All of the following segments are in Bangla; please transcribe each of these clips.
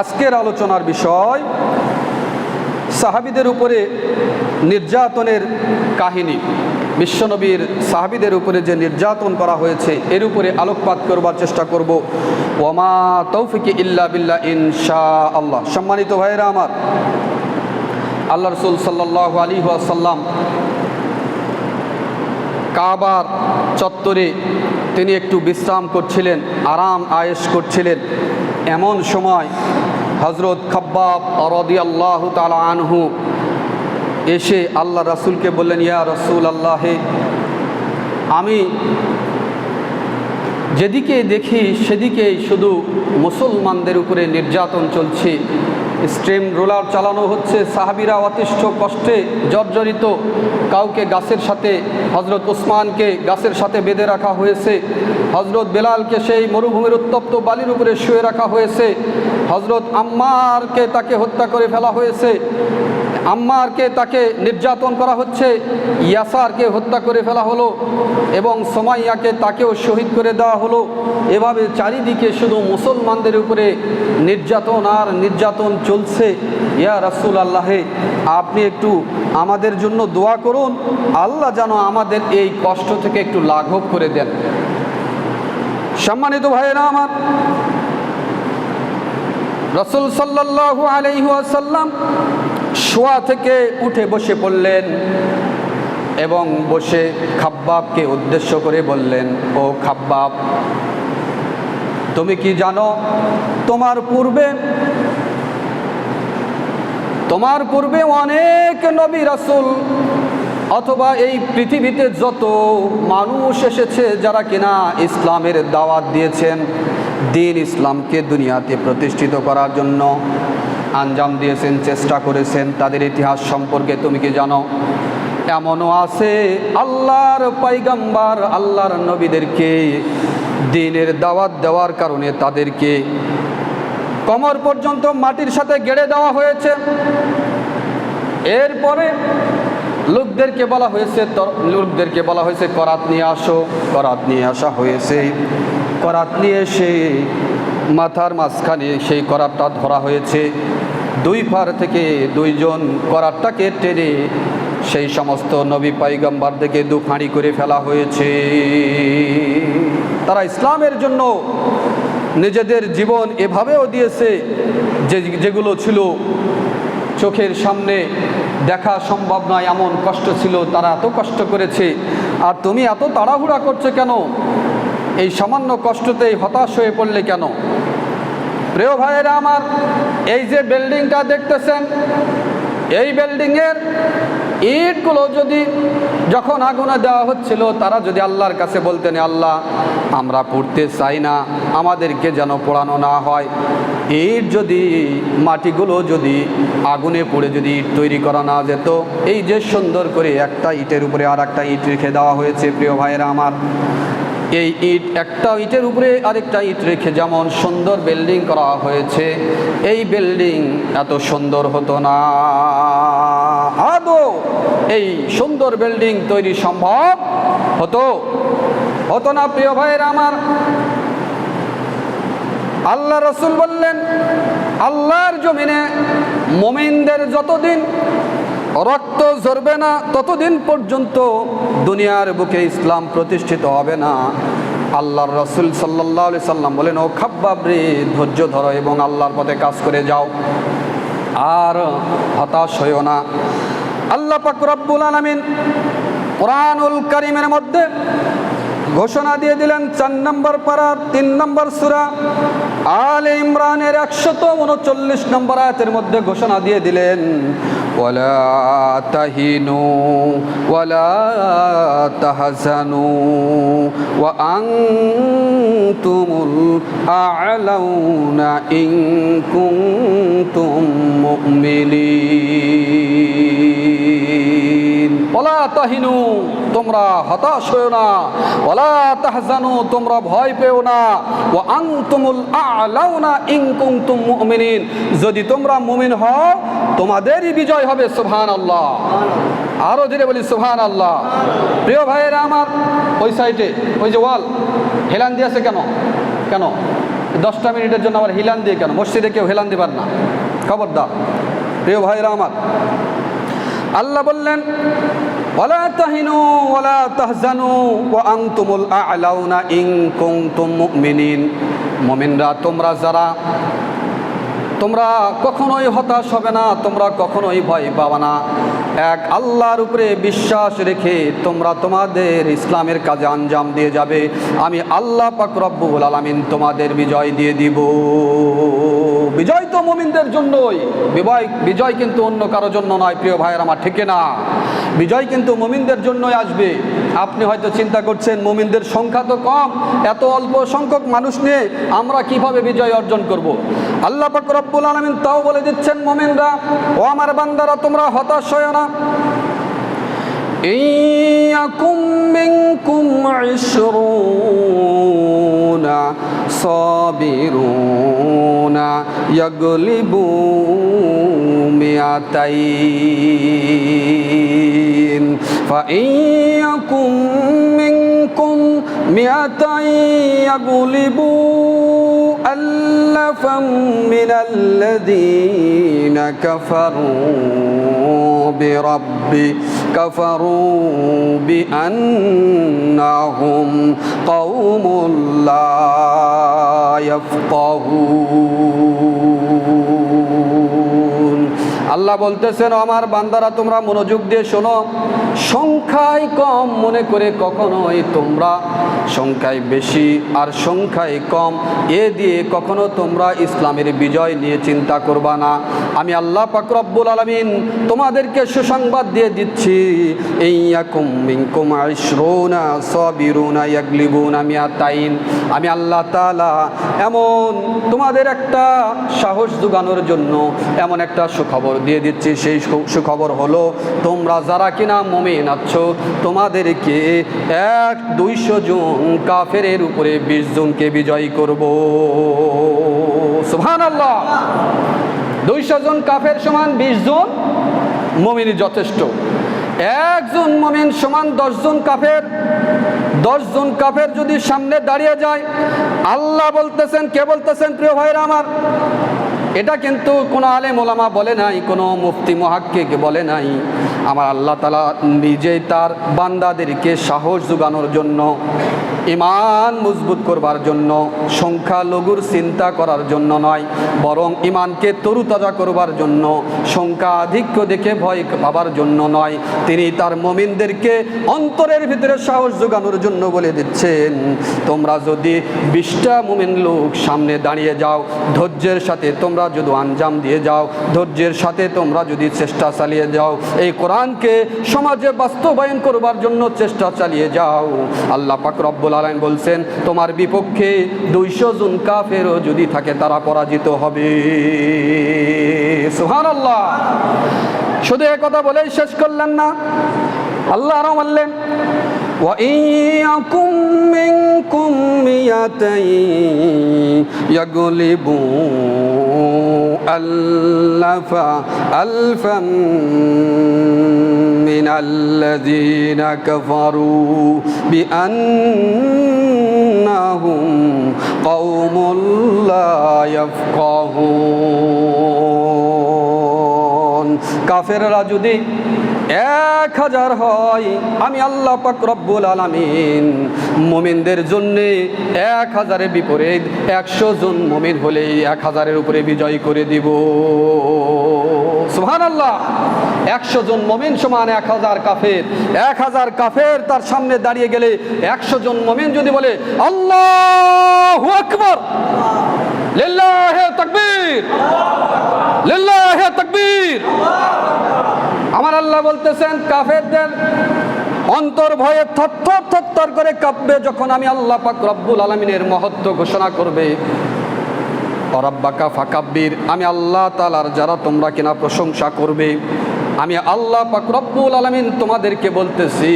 আজকের আলোচনার বিষয় সাহাবিদের উপরে নির্যাতনের কাহিনী। বিশ্বনবীর সাহাবিদের উপরে যে নির্যাতন করা হয়েছে, এর উপরে আলোকপাত করবার চেষ্টা করব। ওমা তৌফিকে ইল্লা বিল্লা ইনশা আল্লাহ সম্মানিত ভাইয়েরা আমার, আল্লাহ রসুল সাল্লাহ আলী সাল্লাম কাবার চত্বরে তিনি একটু বিশ্রাম করছিলেন, আরাম আয়েশ করছিলেন। এমন সময় হজরত খাব্বাব আরদি আল্লাহ তালা আনহু এসে আল্লাহ রাসুলকে বললেন, ইয়া রসুল আল্লাহে আমি যেদিকে দেখি সেদিকেই শুধু মুসলমানদের উপরে নির্যাতন চলছে। স্ট্রিম রোলার চালানো হচ্ছে। সাহাবিরা অতিষ্ঠ কষ্টে জর্জরিত কাউকে গাছের সাথে হজরত ওসমানকে গাছের সাথে বেঁধে রাখা হয়েছে। হজরত বেলালকে সেই মরুভূমির উত্তপ্ত বালির উপরে শুয়ে রাখা হয়েছে। হজরত আম্মারকে তাকে হত্যা করে ফেলা হয়েছে। আম্মারকে তাকে নির্যাতন করা হচ্ছে, ইয়াসারকে হত্যা করে ফেলা হলো এবং সোমাইয়াকে তাকেও শহীদ করে দেওয়া হলো। এভাবে চারিদিকে শুধু মুসলমানদের উপরে নির্যাতন আর নির্যাতন চলছে। ইয়া রাসুল আল্লাহে আপনি একটু আমাদের জন্য দোয়া করুন। আল্লাহ যেন আমাদের এই কষ্ট থেকে একটু লাঘব করে দেন। সম্মানিত ভাইয়েরা আমার রসুল সাল্লাহ আলহাসাল্লাম শোয়া থেকে উঠে বসে পড়লেন এবং বসে খাব্বাবকে উদ্দেশ্য করে বললেন, ও খাব্বাব, তুমি কি জানো তোমার পূর্বে তোমার পূর্বে অনেক নবী রাসুল অথবা এই পৃথিবীতে যত মানুষ এসেছে যারা কিনা ইসলামের দাওয়াত দিয়েছেন দিন ইসলামকে দুনিয়াতে প্রতিষ্ঠিত করার জন্য আঞ্জাম দিয়েছেন, চেষ্টা করেছেন, তাদের ইতিহাস সম্পর্কে তুমি কি জানো? এমনও আছে আল্লাহর পাইগাম্বার আল্লাহর নবীদেরকে দিনের দাওয়াত দেওয়ার কারণে তাদেরকে কমর পর্যন্ত মাটির সাথে গেড়ে দেওয়া হয়েছে। এরপরে লোকদেরকে বলা হয়েছে লোকদেরকে বলা হয়েছে, করাত নিয়ে আসো, করাত নিয়ে আসা হয়েছে। করাত নিয়ে এসে মাথার মাঝখানে সেই করাতটা ধরা হয়েছে। দুই পার থেকে দুইজন করাতটাকে টেনে সেই সমস্ত নবী পাইগাম্বার থেকে দু ফাঁড়ি করে ফেলা হয়েছে। তারা ইসলামের জন্য নিজেদের জীবন এভাবেও দিয়েছে যে যেগুলো ছিল চোখের সামনে দেখা সম্ভব নয়, এমন কষ্ট ছিল, তারা এত কষ্ট করেছে। আর তুমি এত তাড়াহুড়া করছ কেন? এই সামান্য কষ্টতেই হতাশ হয়ে পড়লে কেন? প্রিয় ভাইয়েরা আমার, এই যে বিল্ডিংটা দেখতেছেন, এই বিল্ডিংয়ের ইটগুলো যদি যখন আগুনে দেওয়া হচ্ছিল, তারা যদি আল্লাহর কাছে বলতেন, আল্লাহ, আমরা পড়তে চাই না, আমাদেরকে যেন পোড়ানো না হয়। ইট যদি, মাটিগুলো যদি আগুনে পড়ে যদি ইট তৈরি করা না যেত, এই যে সুন্দর করে একটা ইটের উপরে আর একটা ইট রেখে দেওয়া হয়েছে, প্রিয় ভাইয়েরা আমার এই ইট, একটা ইটের উপরে আরেকটা ইট রেখে যেমন সুন্দর বিল্ডিং করা হয়েছে, এই বিল্ডিং এত সুন্দর হতো না। আদৌ এই সুন্দর বিল্ডিং তৈরি সম্ভব হতো? হতো না, প্রিয় ভাইয়ের আমার। আল্লাহ রসুল বললেন, আল্লাহর জমিনে মোমিনদের যতদিন রক্ত ঝরবে না, ততদিন পর্যন্ত দুনিয়ার বুকে ইসলাম প্রতিষ্ঠিত হবে না। আল্লাহর রসুল সাল্লাহ সাল্লাম বলেন, ও খাব্বাব রে, ধৈর্য ধরো এবং আল্লাহর পথে কাজ করে যাও। আর হতাশ হইও না। আল্লাহ পাক রব্বুল আলমিন কোরআনুল করিমের মধ্যে ঘোষণা দিয়ে দিলেন, চার নম্বর পাড়ার তিন নম্বর সুরা। আল ইমরানের একশত উনচল্লিশ নম্বর আয়াতের মধ্যে ঘোষণা দিয়ে দিলেন তাহিনু ওয়ালা তাহজানু ওয়া আনতুমুল আ'লাউনা ইন কুনতুম মুমিনিন। ওয়ালা তাহিনু। তোমরা হতাশ হয়েও না। ওলা তাহজানু, তোমরা ভয় পেও না। ও আনতুমুল আলাউনা ইন কুনতুম মুমিনিন। যদি তোমরা মুমিন হও, তোমাদেরই বিজয় হবে সুবহান আল্লাহ আরও ধীরে বলি সুবহান আল্লাহ প্রিয় ভাইয়েরা আমার, ওই সাইডে, ওই যে ওয়াল, হেলান দিয়েছে কেন? কেন? দশটা মিনিটের জন্য আবার হিলান দিয়ে কেন? মসজিদে কেউ হেলান দিবার না। খবরদার। প্রিয় ভাইরা আমার আল্লাহ বললেন, ওলা তাহিনু কুনতুম মিনিন মমিনরা, তোমরা তোমরা কখনোই হতাশ হবে না, তোমরা কখনোই ভয় পাবে না। এক আল্লাহর উপরে বিশ্বাস রেখে তোমরা তোমাদের ইসলামের কাজে আঞ্জাম দিয়ে যাবে। আমি আল্লাহ পাক রব্বুল আলামিন তোমাদের বিজয় দিয়ে দিব। বিজয় তো মুমিনদের জন্যই। বিজয় বিজয় কিন্তু অন্য কারোর জন্য নয়, প্রিয় ভাইয়ের আমার ঠিক না বিজয় কিন্তু মুমিনদের জন্যই আসবে। আপনি হয়তো চিন্তা করছেন, মুমিনদের সংখ্যা তো কম, এত অল্প সংখ্যক মানুষ নিয়ে আমরা কীভাবে বিজয় অর্জন করব। আল্লাহ পাক রব্বুল আলমিন তাও বলে দিচ্ছেন, মুমিনরা, ও আমার বান্দারা, তোমরা হতাশ হয় না। إن يكن منكم عشرون صابرون يغلبوا مئتين فإن يكن منكم مئتين يغلبوا ألفا من الذين كفروا برب كفروا بأنهم قوم لا يفقهون. আল্লাহ বলতেছেন, আমার বান্দারা, তোমরা মনোযোগ দিয়ে শোনো। সংখ্যায় কম মনে করে কখনোই তোমরা সংখ্যায় বেশি, আর সংখ্যায় কম এ দিয়ে কখনো তোমরা ইসলামের বিজয় নিয়ে চিন্তা করবা না। আমি আল্লাহ পাক রব্বুল আলামিন তোমাদেরকে সুসংবাদ দিয়ে দিচ্ছি আমি আল্লাহ তাআলা এমন তোমাদের একটা সাহস জোগানোর জন্য, এমন একটা সুখবর দিয়ে দিচ্ছি, সেই সুখবর হলো, তোমরা যারা কিনা মমিন আছো, তোমাদেরকে এক দুইশো জন কাফেরের উপরে বিশ জনকে বিজয়ী করব। সুহান আল্লাহ দুইশো জন কাফের সমান বিশ জন মমিন যথেষ্ট। একজন মমিন সমান দশজন কাফের দশজন কাফের যদি সামনে দাঁড়িয়ে যায়, আল্লাহ বলতেছেন, কে বলতেছেন প্রিয় ভাইরা আমার? এটা কিন্তু কোনো আলেম ওলামা বলে নাই, কোনো মুফতি মহাক্কিক বলে নাই। আমার আল্লাহ তালা নিজেই তার বান্দাদেরকে সাহস যোগানোর জন্য ইমান মজবুত করবার জন্য, সংখ্যালঘুর চিন্তা করার জন্য নয়, বরং ইমানকে তরুতাজা করবার জন্য, সংখ্যা আধিক্য দেখে ভয় পাবার জন্য নয়। তিনি তার মমিনদেরকে অন্তরের ভিতরে সাহস যোগানোর জন্য বলে দিচ্ছেন, তোমরা যদি বিশটা মুমিন লোক সামনে দাঁড়িয়ে যাও, ধৈর্যের সাথে তোমরা যদি আঞ্জাম দিয়ে যাও, ধৈর্যের সাথে তোমরা যদি চেষ্টা চালিয়ে যাও, এই কোরআনকে সমাজে বাস্তবায়ন করবার জন্য চেষ্টা চালিয়ে যাও। আল্লাহ পাক রব্বুল আলাইন বলছেন, তোমার বিপক্ষে দুইশো জন কাফেরও যদি থাকে, তারা পরাজিত হবে। সুবহানাল্লাহ। শুধু এ কথা বলেই শেষ করলেন না। আল্লাহ আরও বললেন وإن يكن منكم مئتين يغلبوا ألفا ألفا من الذين كفروا بأنهم قوم لا يفقهون. কাফেররা যদি এক হাজার হয়, আমি আল্লাহ পাক রব্বুল আলামিন মুমিনদের জন্য এক হাজারের বিপরীত একশো জন মুমিন হলেই এক হাজারের উপরে বিজয় করে দিব। সুহান আল্লাহ একশো জন মমিন সমান এক হাজার কাফের, এক হাজার কাফের তার সামনে দাঁড়িয়ে গেলে একশো জন মমিন যদি বলে, আল্লাহ আকবর! আমার আল্লাহ বলতেছেন, কাফেরদের অন্তর ভয়ে থরথর থরথর করে কাঁপবে যখন আমি আল্লাহ পাক রব্বুল আলমিনের মহত্ব ঘোষণা করবে। অরাব্বাকা ফাকাব্বির, আমি আল্লাহ তালার যারা তোমরা কিনা প্রশংসা করবে। আমি আল্লাহ পাক রব্বুল আলমিন তোমাদেরকে বলতেছি,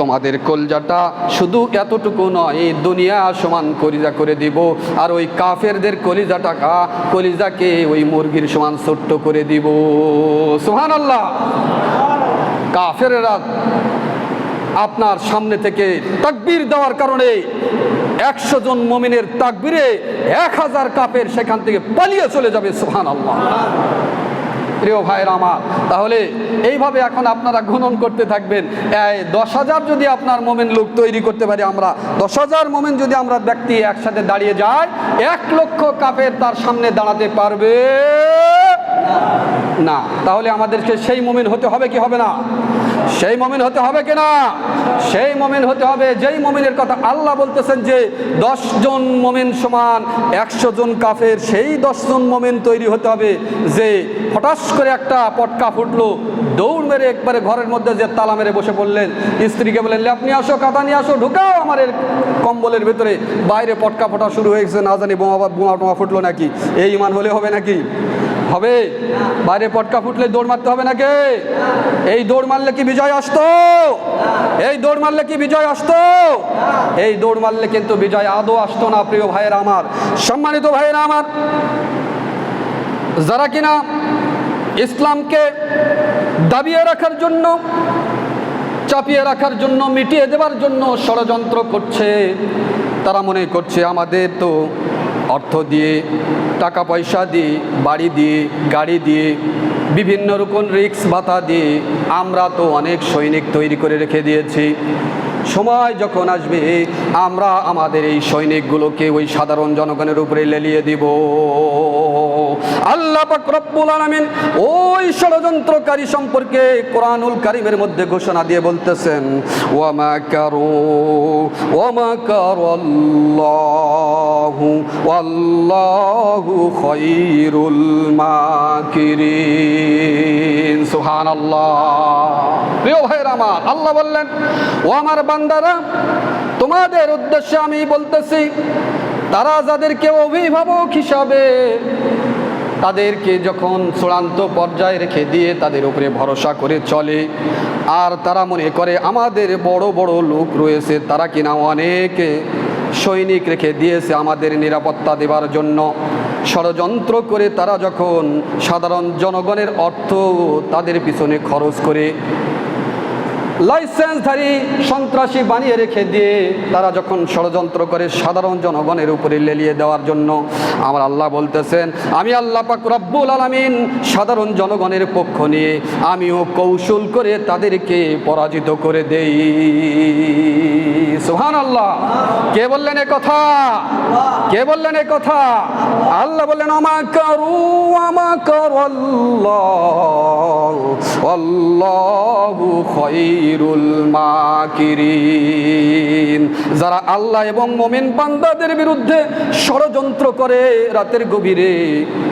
তোমাদের কলজাটা শুধু এতটুকু নয়, দুনিয়া সমান কলিজা করে দিব, আর ওই কাফেরদের কলিজাটাকা কলিজাকে ওই মুরগির সমান ছোট্ট করে দিব। সুহান আল্লাহ কাফেরেরা আপনার সামনে থেকে তাকবীর দেওয়ার কারণে একশো জন মমিনের তাকবিরে এক হাজার কাপের সেখান থেকে পালিয়ে চলে যাবে সুহান আল্লাহ প্রিয় ভাইয়ের আমার, তাহলে এইভাবে এখন আপনারা গুণন করতে থাকবেন। দশ হাজার যদি আপনার মোমেন লোক তৈরি করতে পারি আমরা, দশ হাজার মোমেন যদি আমরা ব্যক্তি একসাথে দাঁড়িয়ে যাই, এক লক্ষ কাপের তার সামনে দাঁড়াতে পারবে? না। তাহলে আমাদেরকে সেই মোমেন হতে হবে কি হবে না? সেই মমিন হতে হবে কিনা সেই মমিন হতে হবে, যেই মমিনের কথা আল্লাহ বলতেছেন যে জন মমিন সমান একশো জন কাফের, সেই জন মমিন তৈরি হতে হবে। যে হঠাৎ করে একটা পটকা ফুটলো, দৌড় মেরে একবারে ঘরের মধ্যে যে তালা মেরে বসে পড়লেন। স্ত্রীকে বললেন ল্যাপ নিয়ে আসো কাদা নিয়ে আসো, ঢুকাও আমার কম্বলের ভেতরে। বাইরে পটকা ফোটা শুরু হয়ে গেছে, না জানি বোমা বোমা টোমা ফুটলো নাকি। এই ইমান হলে হবে নাকি? হবে। বাইরে পটকা ফুটলে দৌড় মারতে হবে নাকি? এই দৌড় মারলে কি বিজয় আসতো? এই দৌড় মারলে কি বিজয় আসতো? এই দৌড় মারলে কিন্তু বিজয় আদৌ আসতো না, প্রিয় ভাইয়েরা আমার। সম্মানিত ভাইয়েরা আমার, যারা কিনা ইসলামকে দাবিয়ে রাখার জন্য, চাপিয়ে রাখার জন্য, মিটিয়ে দেওয়ার জন্য ষড়যন্ত্র করছে, তারা মনে করছে আমাদের তো অর্থ দিয়ে, টাকা পয়সা দিয়ে, বাড়ি দিয়ে, গাড়ি দিয়ে, বিভিন্ন রকম রিক্স ভাতা দিয়ে আমরা তো অনেক সৈনিক তৈরি করে রেখে দিয়েছি। সময় যখন আসবে, আমরা আমাদের এই সৈনিকগুলোকে ওই সাধারণ জনগণের উপরে লেলিয়ে দিব। আল্লাহ রব্বুল ওই ষড়যন্ত্রকারী সম্পর্কে কোরআনুল কারিমের মধ্যে ঘোষণা দিয়ে বলতেছেন ওয়ামা কারু ওয়ামা কারাল্লাহু। ওয়াল্লাহু খায়রুল মাকিরিন। আল্লাহ বললেন, ও আমার বান্দারা, তোমাদের উদ্দেশ্যে আমি বলতেছি, তারা যাদেরকে অভিভাবক হিসাবে তাদেরকে যখন চূড়ান্ত পর্যায়ে রেখে দিয়ে তাদের উপরে ভরসা করে চলে, আর তারা মনে করে আমাদের বড় বড় লোক রয়েছে, তারা কিনা অনেক সৈনিক রেখে দিয়েছে আমাদের নিরাপত্তা দেবার জন্য। ষড়যন্ত্র করে তারা যখন সাধারণ জনগণের অর্থ তাদের পিছনে খরচ করে লাইসেন্সধারী সন্ত্রাসী বানিয়ে রেখে দিয়ে তারা যখন ষড়যন্ত্র করে সাধারণ জনগণের উপরে লেলিয়ে দেওয়ার জন্য আমার আল্লাহ বলতেছেন, আমি আল্লাহ পাক রব্বুল আলামিন সাধারণ জনগণের পক্ষ নিয়ে আমিও কৌশল করে তাদেরকে পরাজিত করে দেই। সুহান আল্লাহ কে বললেন এ কথা? কে বললেন এ কথা? আল্লাহ বললেন, আমা কারু, আমা কর আল্লাহু খৈরুল মাকিরিন। যারা আল্লাহ এবং মমিন বান্দাদের বিরুদ্ধে ষড়যন্ত্র করে রাতের গভীরে,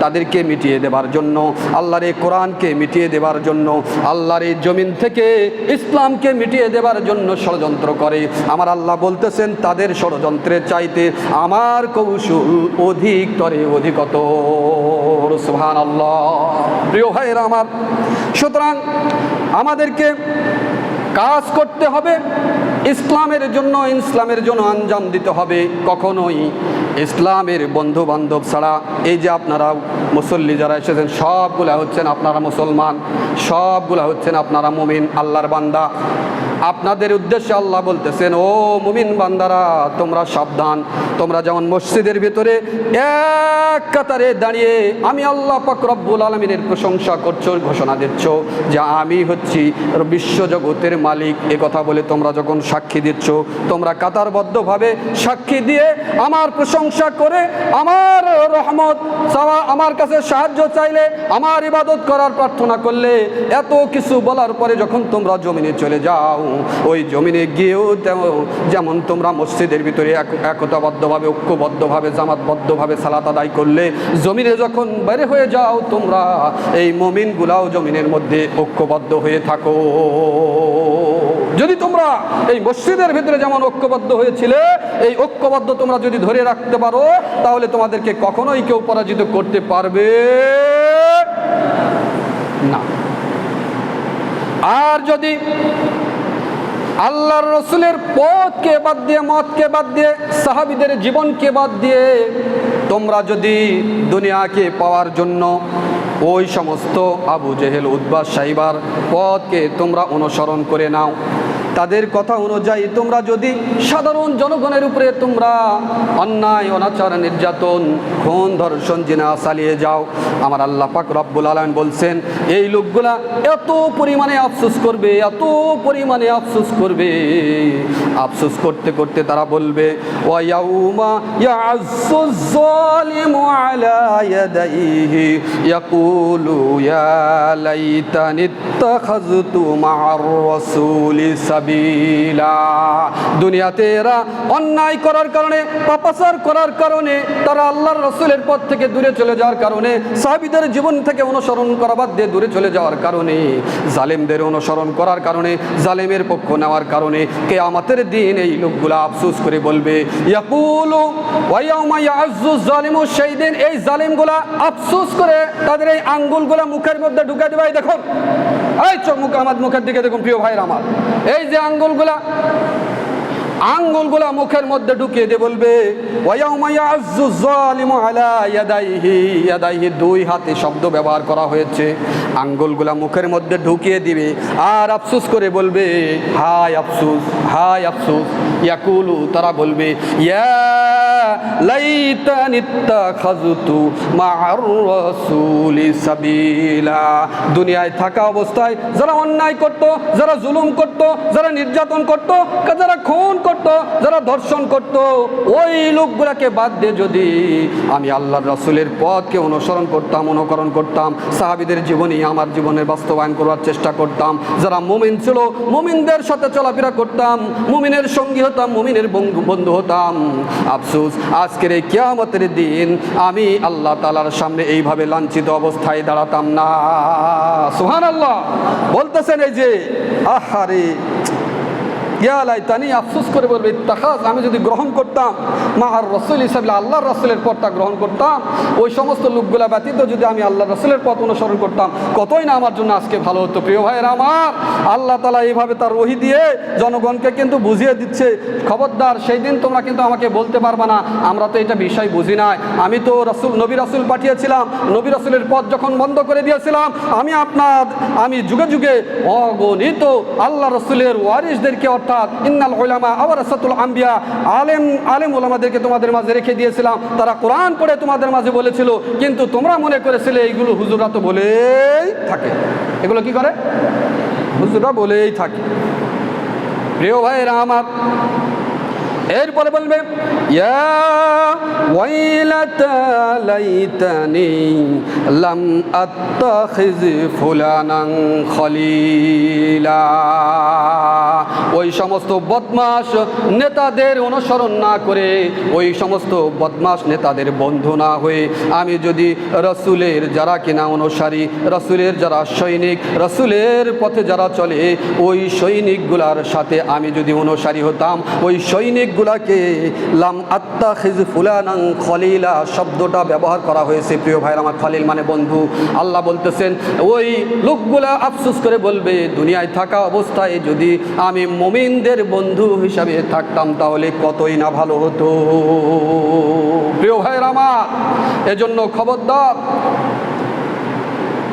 তাদেরকে মিটিয়ে দেবার জন্য, আল্লাহর এই কোরআনকে মিটিয়ে দেবার জন্য, আল্লাহর এই জমিন থেকে ইসলামকে মিটিয়ে দেবার জন্য ষড়যন্ত্র করে। আমার আল্লাহ বলতেছেন, তাদের ষড়যন্ত্রের চাইতে আমার কৌশল অধিক, তরে অধিকতর। সুহান আল্লাহ প্রিয় ভাইয়েরা আমার, সুতরাং আমাদেরকে কাজ করতে হবে, ইসলামের জন্য ইসলামের জন্য আঞ্জাম দিতে হবে, কখনোই। ইসলামের বন্ধু বান্ধব ছাড়া, এই যে আপনারা মুসল্লি যারা এসেছেন, সবগুলা হচ্ছেন আপনারা মুসলমান, সবগুলা হচ্ছেন আপনারা মুমিন, আল্লাহর বান্দা। আপনাদের উদ্দেশ্যে আল্লাহ বলতেছেন, ও মুমিন বান্দারা, তোমরা সাবধান। তোমরা যেমন মসজিদের ভিতরে এক কাতারে দাঁড়িয়ে আমি আল্লাহ পাক রব্বুল আলমিনের প্রশংসা করছ, ঘোষণা দিচ্ছ যে আমি হচ্ছি বিশ্বজগতের মালিক। এ কথা বলে তোমরা যখন সাক্ষী দিচ্ছ, তোমরা কাতারবদ্ধভাবে সাক্ষী দিয়ে আমার প্রশংসা করে আমার রহমত চাওয়া, আমার কাছে সাহায্য চাইলে, আমার ইবাদত করার প্রার্থনা করলে এত কিছু বলার পরে যখন তোমরা জমিনে চলে যাও ওই জমিনে গিয়েও যেমন তোমরা মসজিদের ভিতরে এক- একতাবদ্ধভাবে, ঐক্যবদ্ধভাবে, জামাতবদ্ধভাবে সালাত আদায় করলে, জমিনে যখন বের হয়ে যাও তোমরা, এই মমিনগুলাও জমিনের মধ্যে ঐক্যবদ্ধ হয়ে থাকো। যদি তোমরা এই মসজিদের ভিতরে যেমন ঐক্যবদ্ধ হয়েছিলে, এই ঐক্যবদ্ধ তোমরা যদি ধরে রাখতে পারো, তাহলে তোমাদেরকে কখনোই কেউ পরাজিত করতে পারবে না। আর যদি আল্লাহর রসুলের পথকে বাদ দিয়ে, মতকে বাদ দিয়ে, সাহাবিদের জীবনকে বাদ দিয়ে তোমরা যদি দুনিয়াকে পাওয়ার জন্য ওই সমস্ত আবু জেহেল উদ্বাস সাহিবার পথকে তোমরা অনুসরণ করে নাও তাদের কথা অনুযায়ী তোমরা যদি সাধারণ জনগণের উপরে তোমরা অন্যায়, অনাচার, নির্যাতন, খুন, ধর্ষণ, জিনা চালিয়ে যাও। আমার আল্লাহ পাক রব্বুল আলম বলছেন, এই লোকগুলা এত পরিমাণে আফসোস করবে, এত পরিমাণে আফসোস করবে। আফসোস করতে করতে তারা বলবে ওয়াউমা ইয়াসু যালিমু আলা ইয়াদাইহি, ইয়াকুলু ইয়া লাইতানি ইত্তাখাযতু দুনিয়াতে এরা অন্যায় করার কারণে, পাপাচার করার কারণে, তারা আল্লাহর রসুলের পথ থেকে দূরে চলে যাওয়ার কারণে, সাহাবিদের জীবন থেকে অনুসরণ করা বাদ দিয়ে দূরে চলে যাওয়ার কারণে, জালেমদের অনুসরণ করার কারণে, জালেমের পক্ষ নেওয়ার কারণে কে আমাদের দিন এই লোকগুলো আফসোস করে বলবে সেই দিন এই জালিমগুলা আফসোস করে তাদের এই আঙ্গুলগুলা মুখের মধ্যে ঢুকে দেবে। দেখো দেখুন, এই চোখ মুখ আমার মুখের দিকে দেখুন, প্রিয় ভাইয়ের আমার। এই যে আঙ্গুলগুলা আঙ্গুলগুলা মুখের মধ্যে ঢুকিয়ে দিয়ে বলবে দুই হাতে শব্দ ব্যবহার করা হয়েছে। আঙ্গুলগুলা মুখের মধ্যে ঢুকিয়ে দিবে আর আফসুস করে বলবে, হায় আফসুস হায় আফসুস। ইয়াকুলু, তারা বলবে, ইয়া দুনিয়ায় থাকা অবস্থায় যারা অন্যায় করত, যারা জুলুম করত, যারা নির্যাতন করত, যারা খুন করত, যারা ধর্ষণ করত, ওই লোকগুলাকে বাদ দিয়ে যদি আমি পথকে অনুসরণ করতাম, অনুকরণ করতাম, সাহাবিদের জীবনী আমার জীবনের বাস্তবায়ন করার চেষ্টা করতাম, যারা মুমিন ছিল, মুমিনদের সাথে চলাফেরা করতাম, মুমিনের সঙ্গী হতাম, মুমিনের বন্ধু হতাম। আফসোস আজকের এই কিয়ামতের দিন আমি আল্লাহ তালার সামনে এইভাবে লাঞ্ছিত অবস্থায় দাঁড়াতাম না। সুহান আল্লাহ বলতেছেন এই যে, আহারে ইয়ালাই তানি আফসোস করে বলবে, ইত্তাখাজ, আমি যদি গ্রহণ করতাম মা আর রসুল হিসাবে আল্লাহর রসুলের পথটা গ্রহণ করতাম, ওই সমস্ত লোকগুলা ব্যতীত যদি আমি আল্লাহ রসুলের পথ অনুসরণ করতাম, কতই না আমার জন্য আজকে ভালো হতো? প্রিয় ভাইয়ের আমার, আল্লাহ তালা এইভাবে তার রহি দিয়ে জনগণকে কিন্তু বুঝিয়ে দিচ্ছে। খবরদার, সেই দিন তোমরা কিন্তু আমাকে বলতে পারবা না, আমরা তো এটা বিষয় বুঝি নাই। আমি তো রসুল, নবী রসুল পাঠিয়েছিলাম, নবী রসুলের পথ যখন বন্ধ করে দিয়েছিলাম, আমি আপনার, আমি যুগে যুগে অগণিত আল্লাহ রসুলের ওয়ারিসদেরকে অর্থাৎ ইন্নাল ওলামা আবার সাতুল আম্বিয়া। আলেম আলেম ওলামাদেরকে তোমাদের মাঝে রেখে দিয়েছিলাম। তারা কোরআন পড়ে তোমাদের মাঝে বলেছিল, কিন্তু তোমরা মনে করেছিলে এইগুলো হুজুরা তো বলেই থাকে। এগুলো কি করে? হুজুরা বলেই থাকে। প্রিয় ভাইয়েরা আমার এরপরে বলবে, ইয়া ওই সমস্ত বদমাস নেতাদের অনুসরণ না করে, ওই সমস্ত বদমাস নেতাদের বন্ধু না হয়ে, আমি যদি রসুলের যারা কিনা অনুসারী, রসুলের যারা সৈনিক, রসুলের পথে যারা চলে, ওই সৈনিকগুলার সাথে আমি যদি অনুসারী হতাম, ওই সৈনিকগুলাকে লাম আত্মা খিজ ফুলানাং খলিলা শব্দটা ব্যবহার করা হয়েছে। প্রিয় ভাইয়ের আমার খলিল মানে বন্ধু। আল্লাহ বলতেছেন, ওই লোকগুলা আফসোস করে বলবে, দুনিয়ায় থাকা অবস্থায় যদি আমি মমিনদের বন্ধু হিসাবে থাকতাম, তাহলে কতই না ভালো হতো। প্রিয় ভাইয়ের আমার, এজন্য খবরদার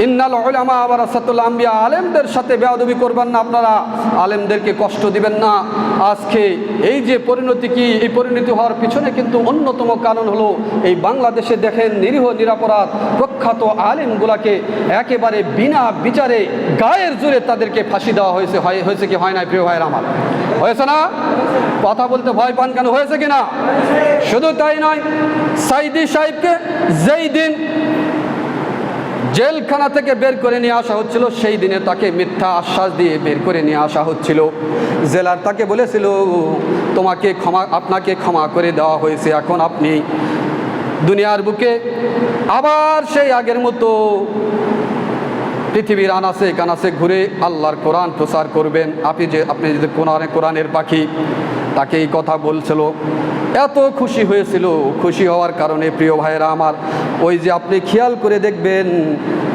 ইন্নাল উলামা ওয়ারাসাতুল আম্বিয়া, আলেমদের সাথে বেয়াদবি করবেন না আপনারা। আলেমদেরকে কষ্ট দিবেন না। আজকে এই যে পরিণতি কি, এই পরিণতি হওয়ার পিছনে কিন্তু অন্যতম কারণ হলো এই বাংলাদেশে দেখেন নিরীহ, নিরাপরাধ, প্রখ্যাত আলেমগুলাকে একেবারে বিনা বিচারে গায়ের জোরে তাদেরকে ফাঁসি দেওয়া হয়েছে। হয় হয়েছে কি? হয় না প্রিয় ভাইয়ের আমার? হয়েছে না? কথা বলতে ভয় পান কেন? হয়েছে কি না শুধু তাই নয়, সাইদি সাহেবকে যেই দিন জেলখানা থেকে বের করে নিয়ে আসা হচ্ছিল। সেই দিনে তাকে মিথ্যা আশ্বাস দিয়ে বের করে নিয়ে আসা হচ্ছিল। জেলার তাকে বলেছিল, তোমাকে ক্ষমা, আপনাকে ক্ষমা করে দেওয়া হয়েছে। এখন আপনি দুনিয়ার বুকে আবার সেই আগের মতো পৃথিবীর আনাসে কানাসে ঘুরে আল্লাহর কোরআন প্রচার করবেন। আপনি যে, আপনি যদি কোরআনে, কোরআনের পাখি তাকে এই কথা বলছিল। এত খুশি হয়েছিল। খুশি হওয়ার কারণে প্রিয় ভাইয়েরা আমার, ওই যে আপনি খেয়াল করে দেখবেন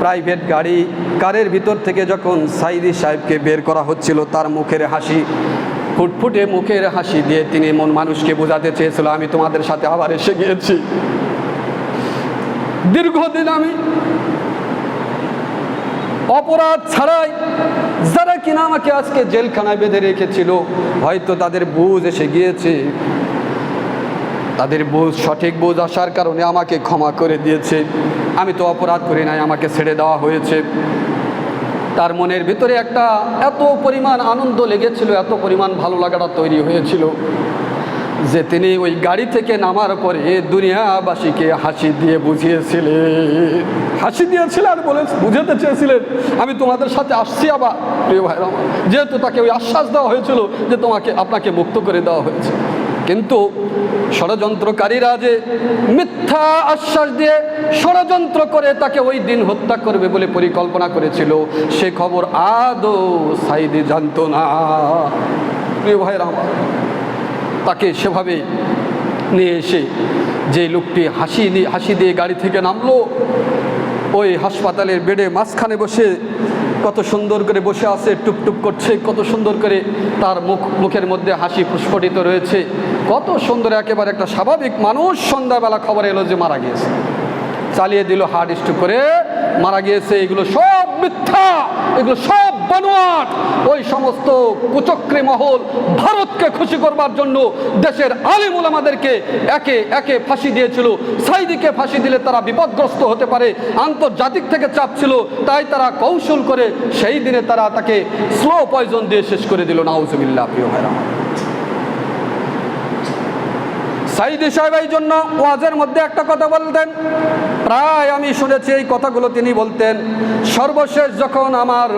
প্রাইভেট গাড়ি, কারের ভিতর থেকে যখন সাইদি সাহেবকে বের করা হচ্ছিল, তার মুখের হাসি, ফুটফুটে মুখের হাসি দিয়ে তিনি মন মানুষকে বোঝাতে চেয়েছিল, আমি তোমাদের সাথে আবার এসে গিয়েছি। দীর্ঘদিন আমি অপরাধ ছাড়াই কিনা আমাকে আজকে জেলখানায় বেঁধে রেখেছিল, হয়তো তাদের বুঝ এসে গিয়েছে। তাদের বুঝ, সঠিক বুঝ আসার কারণে আমাকে ক্ষমা করে দিয়েছে। আমি তো অপরাধ করি নাই, আমাকে ছেড়ে দেওয়া হয়েছে। তার মনের ভিতরে একটা এত পরিমাণ আনন্দ লেগেছিল, এত পরিমাণ ভালো লাগাটা তৈরি হয়েছিল। যে তিনি ওই গাড়ি থেকে নামার পরে দুনিয়াবাসীকে হাসি দিয়ে বুঝিয়েছিলেন। হাসি দিয়েছিলেন আর বলে বুঝাতে চেয়েছিলেন, আমি তোমাদের সাথে আসছি আবার, প্রিয় আমার। যেহেতু তাকে ওই আশ্বাস দেওয়া হয়েছিল যে তোমাকে আপনাকে মুক্ত করে দেওয়া হয়েছে। কিন্তু ষড়যন্ত্রকারীরা যে মিথ্যা আশ্বাস দিয়ে ষড়যন্ত্র করে তাকে ওই দিন হত্যা করবে বলে পরিকল্পনা করেছিল, সে খবর আদৌ সাইদি জানতো না। প্রিয় ভাইরা আমার তাকে সেভাবে নিয়ে এসে যে লোকটি হাসি দিয়ে হাসি দিয়ে গাড়ি থেকে নামলো, ওই হাসপাতালের বেডে মাঝখানে বসে কত সুন্দর করে বসে আছে, টুপটুপ করছে, কত সুন্দর করে তার মুখ, মুখের মধ্যে হাসি প্রস্ফুটিত রয়েছে। কত সুন্দর একেবারে একটা স্বাভাবিক মানুষ সন্ধ্যাবেলা খবর এলো যে মারা গিয়েছে। চালিয়ে দিল হার্ট স্ট্রোক করে, মারা গিয়েছে, এগুলো সব মিথ্যা, এগুলো সব বানোয়াট। ওই সমস্ত কুচক্রি মহল ভারতকে খুশি করবার জন্য দেশের আলিমুল আমাদেরকে একে একে ফাঁসি দিয়েছিল। সাইদিকে ফাঁসি দিলে তারা বিপদগ্রস্ত হতে পারে, আন্তর্জাতিক থেকে চাপ ছিল, তাই তারা কৌশল করে সেই দিনে তারা তাকে স্লো পয়জন দিয়ে শেষ করে দিল। নাউজুবিল্লাহ, প্রিয় ভাইরা। সাইদি সাহেব এই জন্য ওয়াজের মধ্যে একটা কথা বলতেন। প্রায় আমি শুনেছি এই কথাগুলো তিনি বলতেন, সর্বশেষ যখন আমার,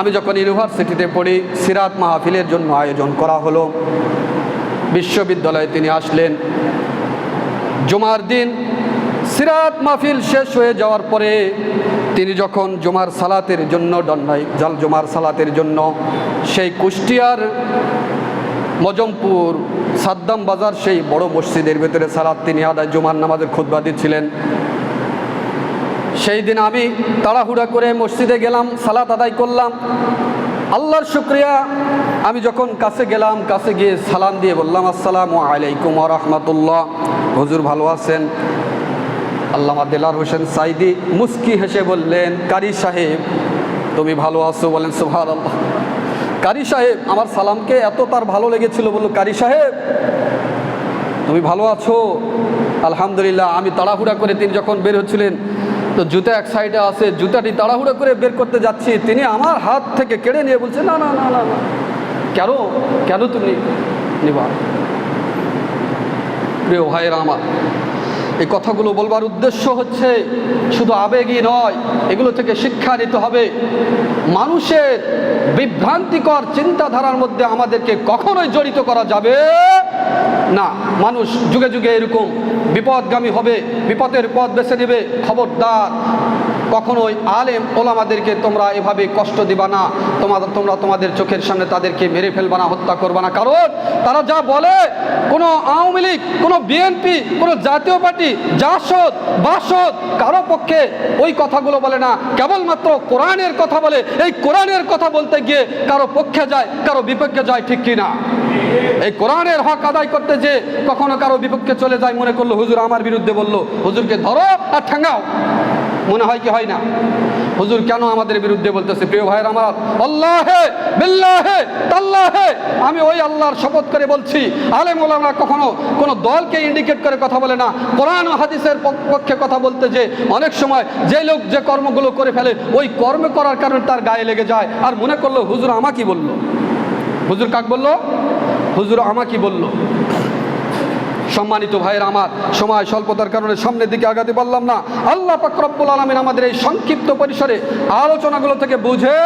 আমি যখন ইউনিভার্সিটিতে পড়ি, সিরাত মাহফিলের জন্য আয়োজন করা হলো। বিশ্ববিদ্যালয়ে তিনি আসলেন। জুমার দিন সিরাত মাহফিল শেষ হয়ে যাওয়ার পরে তিনি যখন জুমার সালাতের জন্য ডন্ডাই জাল জুমার সালাতের জন্য সেই কুষ্টিয়ার মজমপুর সাদ্দাম বাজার, সেই বড় মসজিদের ভেতরে সালাত তিনি আদায়, জুমার নামাজের খুদ্া দিচ্ছিলেন। সেই দিন আমি তাড়াহুড়া করে মসজিদে গেলাম, সালাত আদায় করলাম। আল্লাহর শুক্রিয়া, আমি যখন কাছে গেলাম, কাছে গিয়ে সালাম দিয়ে বললাম, আসসালামু আলাইকুম রহমতুল্লাহ। হজুর ভালো আছেন? আল্লামা দেলার হোসেন সাইদি মুস্কি হেসে বললেন, কারি সাহেব, তুমি ভালো আছো? বলেন সুভার আল্লাহ কারি সাহেব, আমার সালামকে এত তার ভালো লেগেছিল বলল, কারি সাহেব, তুমি ভালো আছো? আলহামদুলিল্লাহ, আমি তাড়াহুড়া করে তিনি যখন বের হচ্ছিলেন, তো জুতা এক সাইডে আছে, জুতাটি তাড়াহুড়া করে বের করতে যাচ্ছি। তিনি আমার হাত থেকে কেড়ে নিয়ে বলছে, না না না না না, কেন কেন তুমি নিবা? প্রিয় ভাইয়েরা আমার এই কথাগুলো বলবার উদ্দেশ্য হচ্ছে শুধু আবেগই নয়, এগুলো থেকে শিক্ষা নিতে হবে। মানুষের বিভ্রান্তিকর চিন্তাধারার মধ্যে আমাদেরকে কখনোই জড়িত করা যাবে না। মানুষ যুগে যুগে এরকম বিপদগামী হবে, বিপদের পথ বেছে নেবে। খবরদার কখনোই আলেম ওলামাদেরকে তোমরা এভাবে কষ্ট দিবা না। তোমাদের, তোমরা তোমাদের চোখের সামনে তাদেরকে মেরে ফেলবা না, হত্যা করবা না। কারণ তারা যা বলে, কোনো আওয়ামী লীগ, কোনো বিএনপি, কোনো জাতীয় পার্টি, জাসদ, বাসদ, কারও পক্ষে ওই কথাগুলো বলে না। কেবলমাত্র কোরআনের কথা বলে। এই কোরআনের কথা বলতে গিয়ে কারও পক্ষে যায়, কারও বিপক্ষে যায় ঠিক কিনা? এই কোরআনের হক আদায় করতে যে কখনো কারও বিপক্ষে চলে যায়, মনে করল হুজুর আমার বিরুদ্ধে বলল। হুজুরকে ধরো আর ঠেঙ্গাও। মনে হয় কি হয়? না। হুজুর কেন আমাদের বিরুদ্ধে বলতেছে? প্রিয় ভাইয়ের আমার আল্লাহে, বিল্লাহে, তাল্লাহে। আমি ওই আল্লাহর শপথ করে বলছি, আলেম ওলামা কখনো কোনো দলকে ইন্ডিকেট করে কথা বলে না। কোরআন হাদিসের পক্ষে কথা বলতে যে অনেক সময় যে লোক যে কর্মগুলো করে ফেলে, ওই কর্ম করার কারণে তার গায়ে লেগে যায়। আর মনে করল, হুজুর আমাকে বলল। হুজুর কাক বলল? হুজুর আমাকে বলল। সম্মানিত ভাইয়ের আমার সময় স্বল্পতার কারণে সামনের দিকে আগাতে পারলাম না। আল্লাহ পাকরব্বুল আলমিন আমাদের এই সংক্ষিপ্ত পরিসরে আলোচনাগুলো থেকে বুঝে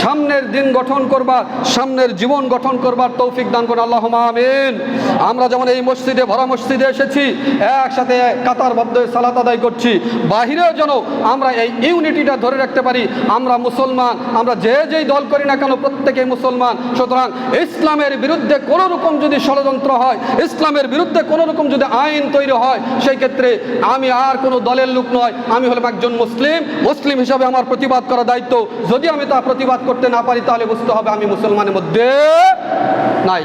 সামনের দিন গঠন করবার, সামনের জীবন গঠন করবার তৌফিক দান করুন। আল্লাহ আমিন। আমরা যেমন এই মসজিদে, ভরা মসজিদে এসেছি, একসাথে কাতারবদ্ধ সালাত আদায় করছি। বাহিরেও যেন আমরা এই ইউনিটিটা ধরে রাখতে পারি, আমরা মুসলমান, আমরা যে যেই দল করি না কেন প্রত্যেকেই মুসলমান। সুতরাং ইসলামের বিরুদ্ধে কোনো রকম যদি ষড়যন্ত্র হয়, ইসলামের বিরুদ্ধে কোনো রকম যদি আইন তৈরি হয় সেই ক্ষেত্রে আমি আর কোনো দলের লোক নয়। আমি হলাম একজন মুসলিম। মুসলিম হিসাবে আমার প্রতিবাদ করা দায়িত্ব। যদি আমি তা প্রতিবাদ করতে না পারি, তাহলে বুঝতে হবে আমি মুসলমানের মধ্যে নাই।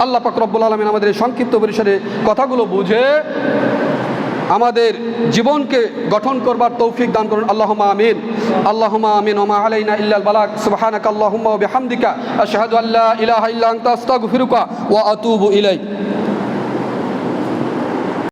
আল্লাহ পাক রব্বুল আলমিন আমাদের এই সংক্ষিপ্ত পরিসরে কথাগুলো বুঝে আমাদের জীবনকে গঠন করবার তৌফিক দান করুন। আল্লাহুম্মা আমিন। আল্লাহুম্মা আমিন। ওমা আলাইনা ইল্লাল বালাগ। সুবহানাকা আল্লাহুম্মা ওয়া বিহামদিকা। আশহাদু আল্লা ইলাহা ইল্লা আনতা। আস্তাগফিরুকা ওয়া আতুবু ইলাইক।